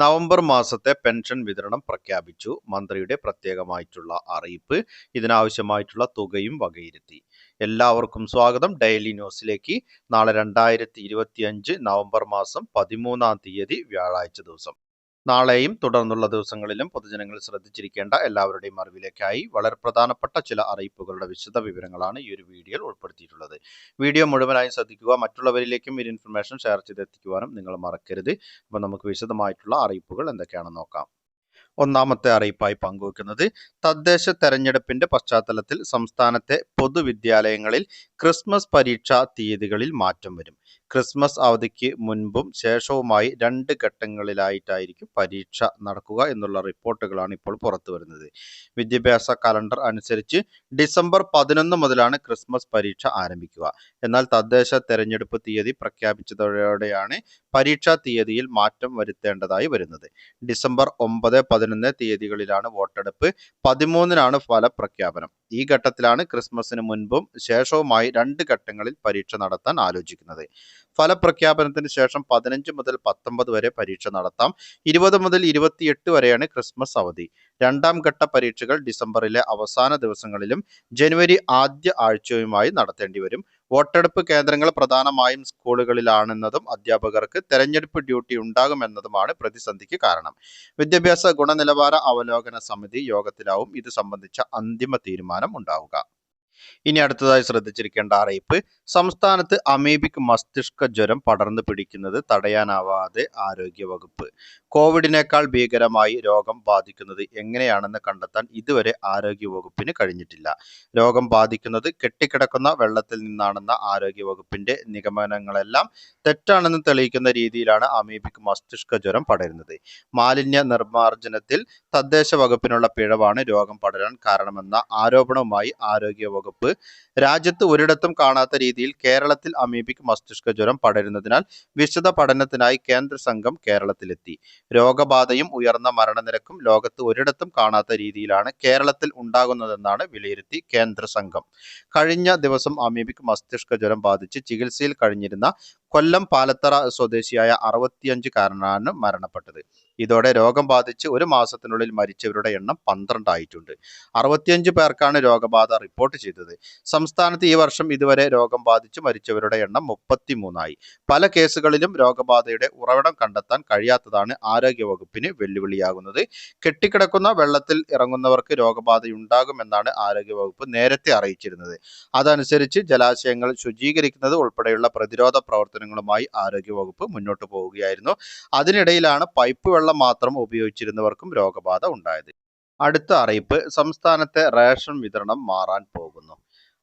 November മാസത്തെ pension വിതരണം പ്രഖ്യാപിച്ചു. മന്ത്രിയുടെ പ്രത്യേകമായിട്ടുള്ള അറിയിപ്പ് ഇതിനാവശ്യമായിട്ടുള്ള തുകയും വകയിരുത്തി. എല്ലാവർക്കും സ്വാഗതം. ഡെയിലി ന്യൂസിലേക്ക്. നാളെ രണ്ടായിരത്തി നവംബർ മാസം പതിമൂന്നാം തീയതി വ്യാഴാഴ്ച ദിവസം. നാളെയും തുടർന്നുള്ള ദിവസങ്ങളിലും പൊതുജനങ്ങൾ ശ്രദ്ധിച്ചിരിക്കേണ്ട എല്ലാവരുടെയും അറിവിലേക്കായി വളരെ പ്രധാനപ്പെട്ട ചില അറിയിപ്പുകളുടെ വിശദ വിവരങ്ങളാണ് ഈ ഒരു വീഡിയോയിൽ ഉൾപ്പെടുത്തിയിട്ടുള്ളത്. വീഡിയോ മുഴുവനായും ശ്രദ്ധിക്കുക മറ്റുള്ളവരിലേക്കും ഈ ഇൻഫർമേഷൻ ഷെയർ ചെയ്തെത്തിക്കുവാനും നിങ്ങൾ മറക്കരുത്. അപ്പോൾ നമുക്ക് വിശദമായിട്ടുള്ള അറിയിപ്പുകൾ എന്തൊക്കെയാണെന്ന് നോക്കാം. ഒന്നാമത്തെ അറിയിപ്പായി പങ്കുവെക്കുന്നത് തദ്ദേശ തെരഞ്ഞെടുപ്പിന്റെ പശ്ചാത്തലത്തിൽ സംസ്ഥാനത്തെ പൊതുവിദ്യാലയങ്ങളിൽ ക്രിസ്മസ് പരീക്ഷാ തീയതികളിൽ മാറ്റം വരും. ക്രിസ്മസ് അവധിക്ക് മുൻപും ശേഷവുമായി രണ്ട് ഘട്ടങ്ങളിലായിട്ടായിരിക്കും പരീക്ഷ നടക്കുക എന്നുള്ള റിപ്പോർട്ടുകളാണ് ഇപ്പോൾ പുറത്തു വരുന്നത്. വിദ്യാഭ്യാസ കലണ്ടർ അനുസരിച്ച് ഡിസംബർ പതിനൊന്ന് മുതലാണ് ക്രിസ്മസ് പരീക്ഷ ആരംഭിക്കുക. എന്നാൽ തദ്ദേശ തെരഞ്ഞെടുപ്പ് തീയതി പ്രഖ്യാപിച്ചതോടെയാണ് പരീക്ഷാ തീയതിയിൽ മാറ്റം വരുത്തേണ്ടതായി വരുന്നത്. ഡിസംബർ ഒമ്പത് പതിനൊന്ന് തീയതികളിലാണ് വോട്ടെടുപ്പ്. പതിമൂന്നിനാണ് ഫലപ്രഖ്യാപനം. ഈ ഘട്ടത്തിലാണ് ക്രിസ്മസിന് മുൻപും ശേഷവുമായി രണ്ട് ഘട്ടങ്ങളിൽ പരീക്ഷ നടത്താൻ ആലോചിക്കുന്നത്. ഫലപ്രഖ്യാപനത്തിന് ശേഷം പതിനഞ്ച് മുതൽ പത്തൊമ്പത് വരെ പരീക്ഷ നടത്താം. ഇരുപത് മുതൽ ഇരുപത്തിയെട്ട് വരെയാണ് ക്രിസ്മസ് അവധി. രണ്ടാം ഘട്ട പരീക്ഷകൾ ഡിസംബറിലെ അവസാന ദിവസങ്ങളിലും ജനുവരി ആദ്യ ആഴ്ചയുമായി നടത്തേണ്ടി വരും. വോട്ടെടുപ്പ് കേന്ദ്രങ്ങൾ പ്രധാനമായും സ്കൂളുകളിലാണെന്നതും അധ്യാപകർക്ക് തെരഞ്ഞെടുപ്പ് ഡ്യൂട്ടി ഉണ്ടാകുമെന്നതുമാണ് പ്രതിസന്ധിക്ക് കാരണം. വിദ്യാഭ്യാസ ഗുണനിലവാര അവലോകന സമിതി യോഗത്തിലാവും ഇത് സംബന്ധിച്ച അന്തിമ തീരുമാനം ഉണ്ടാവുക. ഇനി അടുത്തതായി ശ്രദ്ധിച്ചിരിക്കേണ്ട അറിയിപ്പ്. സംസ്ഥാനത്ത് അമീബിക് മസ്തിഷ്ക ജ്വരം പടർന്നു പിടിക്കുന്നത് തടയാനാവാതെ ആരോഗ്യ വകുപ്പ് കോവിഡിനേക്കാൾ ഭീകരമായി രോഗം ബാധിക്കുന്നത് എങ്ങനെയാണെന്ന് കണ്ടെത്താൻ ഇതുവരെ ആരോഗ്യ വകുപ്പിന് കഴിഞ്ഞിട്ടില്ല. രോഗം ബാധിക്കുന്നത് കെട്ടിക്കിടക്കുന്ന വെള്ളത്തിൽ നിന്നാണെന്ന ആരോഗ്യ വകുപ്പിന്റെ നിഗമനങ്ങളെല്ലാം തെറ്റാണെന്ന് തെളിയിക്കുന്ന രീതിയിലാണ് അമീബിക് മസ്തിഷ്ക ജ്വരം പടരുന്നത്. മാലിന്യ നിർമ്മാർജനത്തിൽ തദ്ദേശ വകുപ്പിനുള്ള പിഴവാണ് രോഗം പടരാൻ കാരണമെന്ന ആരോപണവുമായി ആരോഗ്യ വകുപ്പ് രാജ്യത്ത് ഒരിടത്തും കാണാത്ത രീതിയിൽ കേരളത്തിൽ അമീബിക് മസ്തിഷ്ക ജ്വരം പടരുന്നതിനാൽ വിശദ പഠനത്തിനായി കേന്ദ്ര സംഘം കേരളത്തിലെത്തി. രോഗബാധയും ഉയർന്ന മരണനിരക്കും ലോകത്ത് ഒരിടത്തും കാണാത്ത രീതിയിലാണ് കേരളത്തിൽ ഉണ്ടാകുന്നതെന്നാണ് വിലയിരുത്തി കേന്ദ്ര സംഘം. കഴിഞ്ഞ ദിവസം അമീബിക് മസ്തിഷ്ക ജ്വരം ബാധിച്ച് ചികിത്സയിൽ കഴിഞ്ഞിരുന്ന കൊല്ലം പാലത്തറ സ്വദേശിയായ അറുപത്തിയഞ്ചുകാരനാണ് മരണപ്പെട്ടത്. ഇതോടെ രോഗം ബാധിച്ച് ഒരു മാസത്തിനുള്ളിൽ മരിച്ചവരുടെ എണ്ണം പന്ത്രണ്ടായിട്ടുണ്ട്. അറുപത്തിയഞ്ച് പേർക്കാണ് രോഗബാധ റിപ്പോർട്ട് ചെയ്തത്. സംസ്ഥാനത്ത് ഈ വർഷം ഇതുവരെ രോഗം ബാധിച്ച് മരിച്ചവരുടെ എണ്ണം മുപ്പത്തിമൂന്നായി. പല കേസുകളിലും രോഗബാധയുടെ ഉറവിടം കണ്ടെത്താൻ കഴിയാത്തതാണ് ആരോഗ്യവകുപ്പിന് വെല്ലുവിളിയാകുന്നത്. കെട്ടിക്കിടക്കുന്ന വെള്ളത്തിൽ ഇറങ്ങുന്നവർക്ക് രോഗബാധയുണ്ടാകുമെന്നാണ് ആരോഗ്യവകുപ്പ് നേരത്തെ അറിയിച്ചിരുന്നത്. അതനുസരിച്ച് ജലാശയങ്ങൾ ശുചീകരിക്കുന്നത് ഉൾപ്പെടെയുള്ള പ്രതിരോധ പ്രവർത്തനങ്ങളുമായി ആരോഗ്യവകുപ്പ് മുന്നോട്ട് പോവുകയായിരുന്നു. അതിനിടയിലാണ് പൈപ്പ് വെള്ളം മാത്രം ഉപയോഗിച്ചിരുന്നവർക്കും രോഗബാധ ഉണ്ടായത്. അടുത്ത അറിയിപ്പ് സംസ്ഥാനത്തെ റേഷൻ വിതരണം മാറാൻ പോകുന്നു.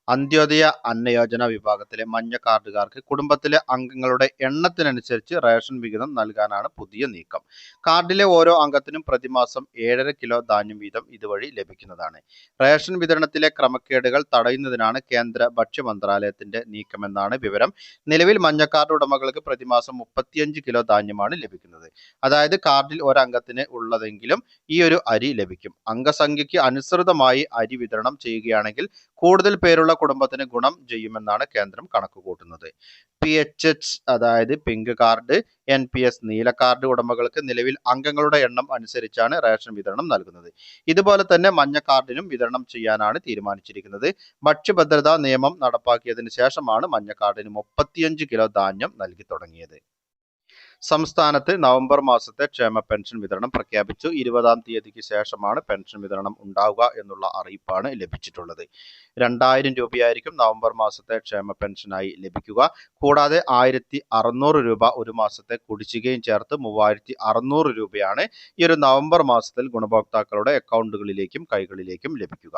അന്ത്യോദയ അന്നയോജന വിഭാഗത്തിലെ മഞ്ഞ കാർഡുകാർക്ക് കുടുംബത്തിലെ അംഗങ്ങളുടെ എണ്ണത്തിനനുസരിച്ച് റേഷൻ വിഹിതം നൽകാനാണ് പുതിയ നീക്കം. കാർഡിലെ ഓരോ അംഗത്തിനും പ്രതിമാസം ഏഴര കിലോ ധാന്യം വീതം ഇതുവഴി ലഭിക്കുന്നതാണ്. റേഷൻ വിതരണത്തിലെ ക്രമക്കേടുകൾ തടയുന്നതിനാണ് കേന്ദ്ര ഭക്ഷ്യ മന്ത്രാലയത്തിന്റെ നീക്കമെന്നാണ് വിവരം. നിലവിൽ മഞ്ഞ കാർഡ് ഉടമകൾക്ക് പ്രതിമാസം മുപ്പത്തിയഞ്ച് കിലോ ധാന്യമാണ് ലഭിക്കുന്നത്. അതായത് കാർഡിൽ ഒരംഗത്തിന് ഉള്ളതെങ്കിലും ഈ ഒരു അരി ലഭിക്കും. അംഗസംഖ്യയ്ക്ക് അനുസൃതമായി അരി വിതരണം ചെയ്യുകയാണെങ്കിൽ കൂടുതൽ പേരുള്ള കുടുംബത്തിന് ഗുണം ചെയ്യുമെന്നാണ് കേന്ദ്രം കണക്കുകൂട്ടുന്നത്. പി എച്ച് എച്ച് അതായത് pink card N P S നീല കാർഡ് ഉടമകൾക്ക് നിലവിൽ അംഗങ്ങളുടെ എണ്ണം അനുസരിച്ചാണ് റേഷൻ വിതരണം നൽകുന്നത്. ഇതുപോലെ തന്നെ മഞ്ഞ കാർഡിനും വിതരണം ചെയ്യാനാണ് തീരുമാനിച്ചിരിക്കുന്നത്. ഭക്ഷ്യഭദ്രതാ നിയമം നടപ്പാക്കിയതിനു ശേഷമാണ് മഞ്ഞ കാർഡിന് മുപ്പത്തിയഞ്ച് കിലോ ധാന്യം നൽകി തുടങ്ങിയത്. സംസ്ഥാനത്ത് നവംബർ മാസത്തെ ക്ഷേമ പെൻഷൻ വിതരണം പ്രഖ്യാപിച്ചു. ഇരുപതാം തീയതിക്ക് ശേഷമാണ് പെൻഷൻ വിതരണം ഉണ്ടാവുക എന്നുള്ള അറിയിപ്പാണ് ലഭിച്ചിട്ടുള്ളത്. രണ്ടായിരം രൂപയായിരിക്കും നവംബർ മാസത്തെ ക്ഷേമ പെൻഷനായി ലഭിക്കുക. കൂടാതെ ആയിരത്തി അറുന്നൂറ് രൂപ ഒരു മാസത്തെ കുടിശ്ശികയും ചേർത്ത് മൂവായിരത്തി അറുന്നൂറ് രൂപയാണ് ഈ ഒരു നവംബർ മാസത്തിൽ ഗുണഭോക്താക്കളുടെ അക്കൗണ്ടുകളിലേക്കും കൈകളിലേക്കും ലഭിക്കുക.